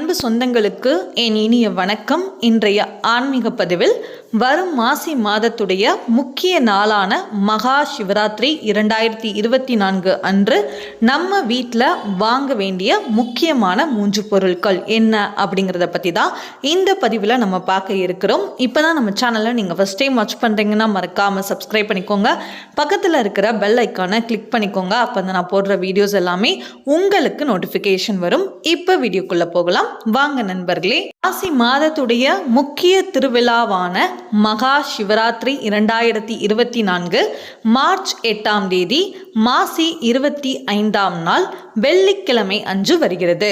அன்பு சொந்தங்களுக்கு என் இனிய வணக்கம். இன்றைய ஆன்மீக பதிவில் வரும் மாசி மாதத்துடைய முக்கிய நாளான மகா சிவராத்திரி இரண்டாயிரத்தி இருபத்தி நான்கு அன்று நம்ம வீட்டில் வாங்க வேண்டிய முக்கியமான மூன்று பொருட்கள் என்ன அப்படிங்கிறத பற்றி தான் இந்த பதிவில் நம்ம பார்க்க இருக்கிறோம். இப்போ தான் நம்ம சேனலை நீங்கள் ஃபஸ்ட் டைம் வாட்ச் பண்ணுறீங்கன்னா மறக்காமல் சப்ஸ்கிரைப் பண்ணிக்கோங்க. பக்கத்தில் இருக்கிற பெல் ஐக்கானை கிளிக் பண்ணிக்கோங்க. அப்போ தான் நான் போடுற வீடியோஸ் எல்லாமே உங்களுக்கு நோட்டிஃபிகேஷன் வரும். இப்போ வீடியோக்குள்ளே போகலாம். வாங்க நண்பர்களே மாசி மாதத்துடைய முக்கிய திருவிழாவான மகா சிவராத்திரி இரண்டாயிரத்தி இருபத்தி நான்கு மார்ச் எட்டாம் தேதி மாசி இருபத்தி ஐந்தாம் நாள் வெள்ளிக்கிழமை அன்று வருகிறது.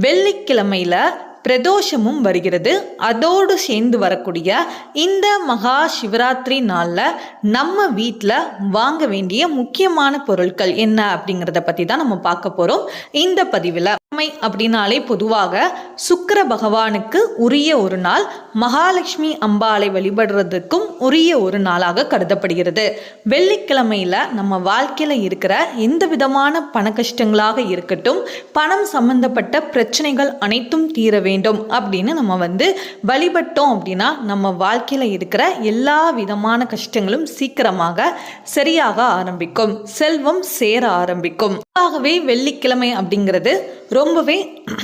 வெள்ளிக்கிழமையில பிரதோஷமும் வருகிறது. அதோடு சேர்ந்து வரக்கூடிய இந்த மகா சிவராத்திரி நாளில் நம்ம வீட்டில் வாங்க வேண்டிய முக்கியமான பொருட்கள் என்ன அப்படிங்கிறத பற்றி தான் நம்ம பார்க்க போகிறோம் இந்த பதிவில் கிழமை அப்படின்னாலே பொதுவாக சுக்கர பகவானுக்கு உரிய ஒரு நாள் மகாலட்சுமி அம்பாளை வழிபடுறதுக்கும் உரிய ஒரு நாளாக கருதப்படுகிறது. வெள்ளிக்கிழமையில் நம்ம வாழ்க்கையில் இருக்கிற எந்த விதமான பண கஷ்டங்களாக இருக்கட்டும் பணம் சம்பந்தப்பட்ட பிரச்சனைகள் அனைத்தும் தீர வேண்டும் வேண்டும் அப்படின்னு நம்ம வந்து வழிபட்டோம் அப்படின்னா நம்ம வாழ்க்கையில் இருக்கிற எல்லா விதமான கஷ்டங்களும் சீக்கிரமாக சரியாக ஆரம்பிக்கும். செல்வம் சேர ஆரம்பிக்கும். ஆகவே வெள்ளிக்கிழமை அப்படிங்கிறது ரொம்பவே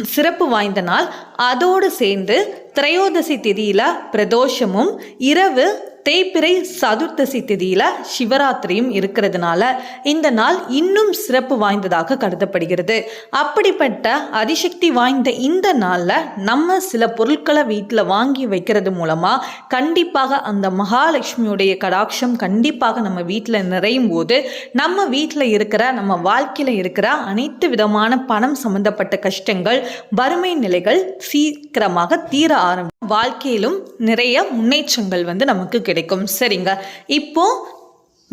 சிறப்பு வாய்ந்த நாள். அதோடு சேர்ந்து திரையோதசி திதியில பிரதோஷமும் இரவு தேய்பிறை சதுர்த்தசி திதியில சிவராத்திரியும் இருக்கிறதுனால இந்த நாள் இன்னும் சிறப்பு வாய்ந்ததாக கருதப்படுகிறது. அப்படிப்பட்ட அதிசக்தி வாய்ந்த இந்த நாளில் நம்ம சில பொருட்களை வீட்டில் வாங்கி வைக்கிறது மூலமாக கண்டிப்பாக அந்த மகாலட்சுமியுடைய கடாட்சம் கண்டிப்பாக நம்ம வீட்டில் நிறையும் போது நம்ம வீட்டில் இருக்கிற நம்ம வாழ்க்கையில் இருக்கிற அனைத்து விதமான பணம் சம்பந்தப்பட்ட கஷ்டங்கள் வறுமை நிலைகள் சீக்கிரமாக தீர ஆரம்பி வாழ்க்கையிலும் நிறைய முன்னேற்றங்கள் வந்து நமக்கு கிடைக்கும். சரிங்க. இப்போ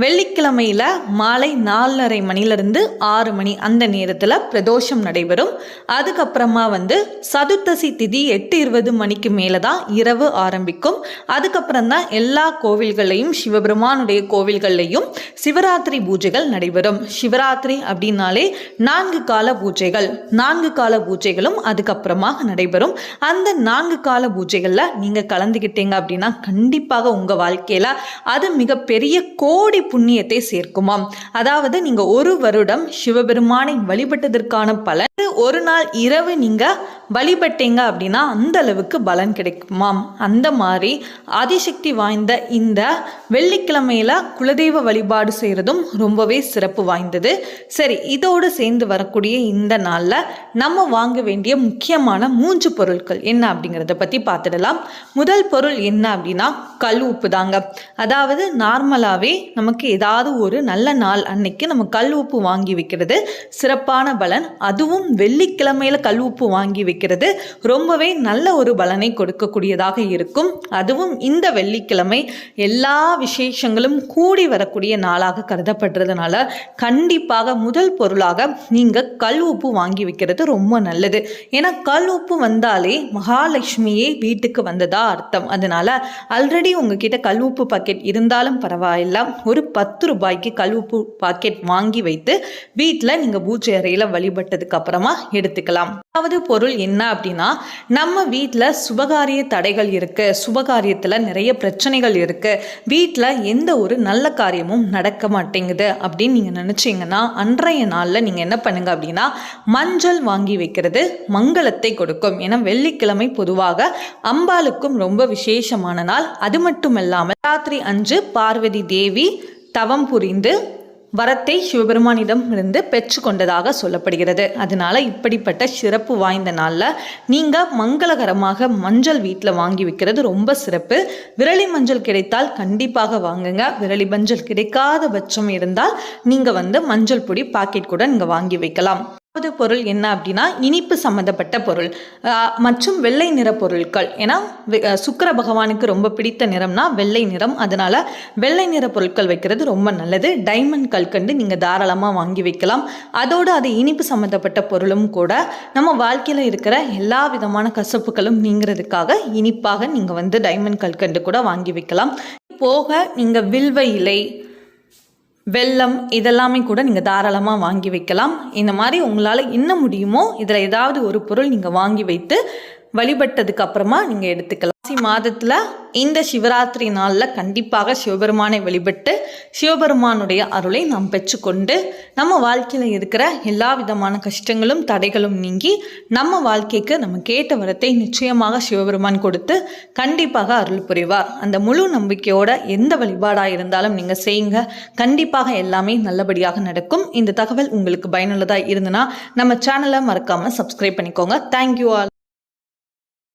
வெள்ளிக்கிழமையில் மாலை நாலரை மணிலிருந்து ஆறு மணி அந்த நேரத்தில் பிரதோஷம் நடைபெறும். அதுக்கப்புறமா வந்து சதுர்த்தசி திதி எட்டு இருபது மணிக்கு மேலே தான் இரவு ஆரம்பிக்கும். அதுக்கப்புறம் தான் எல்லா கோவில்களையும் சிவபெருமானுடைய கோவில்கள்லையும் சிவராத்திரி பூஜைகள் நடைபெறும். சிவராத்திரி அப்படின்னாலே நான்கு கால பூஜைகள். நான்கு கால பூஜைகளும் அதுக்கப்புறமாக நடைபெறும். அந்த நான்கு கால பூஜைகளில் நீங்கள் கலந்துக்கிட்டீங்க அப்படின்னா கண்டிப்பாக உங்கள் வாழ்க்கையில் அது மிகப்பெரிய கோடி புண்ணியத்தை சேர்க்குமாம். அதாவது நீங்க ஒரு வருடம் சிவபெருமானை வழிபட்டதற்கான பலன் ஒரு நாள் இரவு நீங்க வழிபட்டீங்க அப்படின்னா அந்த அளவுக்கு பலன் கிடைக்குமாம். அந்த மாதிரி ஆதிசக்தி வாய்ந்த இந்த வெள்ளிக்கிழமையில குலதெய்வ வழிபாடு செய்கிறதும் ரொம்பவே சிறப்பு வாய்ந்தது. சரி இதோடு சேர்ந்து வரக்கூடிய இந்த நாளில் நம்ம வாங்க வேண்டிய முக்கியமான மூன்று பொருட்கள் என்ன அப்படிங்கிறத பற்றி பார்த்துடலாம். முதல் பொருள் என்ன அப்படின்னா கல் உப்பு தாங்க. அதாவது நார்மலாகவே நமக்கு ஏதாவது ஒரு நல்ல நாள் அன்னைக்கு நம்ம கல் உப்பு வாங்கி வைக்கிறது சிறப்பான பலன். அதுவும் வெள்ளிக்கிழமையில் கல் உப்பு வாங்கி வைக்கிறது ரொம்பவே நல்ல ஒரு பலனை கொடுக்கக்கூடியதாக இருக்கும். அதுவும் இந்த வெள்ளிக்கிழமை எல்லா விசேஷங்களும் கூடி வரக்கூடிய நாளாக கருதப்படுறதுனால கண்டிப்பாக முதல் பொருளாக நீங்கள் கல் உப்பு வாங்கி வைக்கிறது ரொம்ப நல்லது. ஏன்னா கல் உப்பு வந்தாலே மகாலட்சுமியே வீட்டுக்கு வந்ததா அர்த்தம். அதனால ஆல்ரெடி உங்ககிட்ட கல் உப்பு பாக்கெட் இருந்தாலும் பரவாயில்ல. ஒரு பத்து ரூபாய்க்கு கழுவுப்பு பாக்கெட் வாங்கி வைத்து வீட்டில் நீங்கள் பூஜை அறையில் வழிபட்டதுக்கு அப்புறமா எடுத்துக்கலாம். அதாவது பொருள் என்ன அப்படின்னா நம்ம வீட்டில் சுபகாரிய தடைகள் இருக்கு சுபகாரியத்தில் நிறைய பிரச்சனைகள் இருக்குது வீட்டில் எந்த ஒரு நல்ல காரியமும் நடக்க மாட்டேங்குது அப்படின்னு நீங்கள் நினச்சிங்கன்னா அன்றைய நாளில் நீங்கள் என்ன பண்ணுங்க அப்படின்னா மஞ்சள் வாங்கி வைக்கிறது மங்களத்தை கொடுக்கும். ஏன்னா வெள்ளிக்கிழமை பொதுவாக அம்பாளுக்கும் ரொம்ப விசேஷமான நாள். அது மட்டும் இல்லாமல் ராத்திரி அஞ்சு பார்வதி தேவி தவம் புரிந்து வரத்தை சிவபெருமானிடம் இருந்து பெற்றுக்கொண்டதாக சொல்லப்படுகிறது. அதனால இப்படிப்பட்ட சிறப்பு வாய்ந்த நாளில் நீங்கள் மங்களகரமாக மஞ்சள் வீட்டில் வாங்கி வைக்கிறது ரொம்ப சிறப்பு. விரலி மஞ்சள் கிடைத்தால் கண்டிப்பாக வாங்குங்க. விரலி மஞ்சள் கிடைக்காத பட்சம் இருந்தால் நீங்கள் வந்து மஞ்சள் பொடி பாக்கெட் கூட நீங்கள் வாங்கி வைக்கலாம். பொருள் என்ன அப்படின்னா இனிப்பு சம்மந்தப்பட்ட பொருள். மற்றும் வெள்ளை நிற பொருட்கள். ஏன்னா சுக்கர சுக்கிர பகவானுக்கு ரொம்ப பிடித்த நிறம்னா வெள்ளை நிறம். அதனால வெள்ளை நிற பொருட்கள் வைக்கிறது ரொம்ப நல்லது. டைமண்ட் கல்கண்டு நீங்கள் தாராளமாக வாங்கி வைக்கலாம். அதோடு அது இனிப்பு சம்மந்தப்பட்ட பொருளும் கூட நம்ம வாழ்க்கையில் இருக்கிற எல்லா விதமான கசப்புகளும் நீங்கிறதுக்காக இனிப்பாக நீங்கள் வந்து டைமண்ட் கல்கண்டு கூட வாங்கி வைக்கலாம். போக நீங்கள் வில்வ இலை வெல்லம் இதெல்லாமே கூட நீங்கள் தாராளமாக வாங்கி வைக்கலாம். இந்த மாதிரி உங்களால் என்ன முடியுமோ இதில் ஏதாவது ஒரு பொருள் நீங்கள் வாங்கி வைத்து வழிபட்டதுக்கு அப்புறமா நீங்கள் எடுத்துக்கலாம். மாசி மாதத்தில் இந்த சிவராத்திரி நாளில் கண்டிப்பாக சிவபெருமானை வழிபட்டு சிவபெருமானுடைய அருளை நாம் பெற்றுக்கொண்டு நம்ம வாழ்க்கையில் இருக்கிற எல்லா விதமான கஷ்டங்களும் தடைகளும் நீங்கி நம்ம வாழ்க்கைக்கு நம்ம கேட்ட வரத்தை நிச்சயமாக சிவபெருமான் கொடுத்து கண்டிப்பாக அருள் புரிவார். அந்த முழு நம்பிக்கையோட எந்த வழிபாடாக இருந்தாலும் நீங்கள் செய்யுங்க. கண்டிப்பாக எல்லாமே நல்லபடியாக நடக்கும். இந்த தகவல் உங்களுக்கு பயனுள்ளதாக இருந்ததுன்னா நம்ம சேனலை மறக்காமல் சப்ஸ்கிரைப் பண்ணிக்கோங்க. Thank you all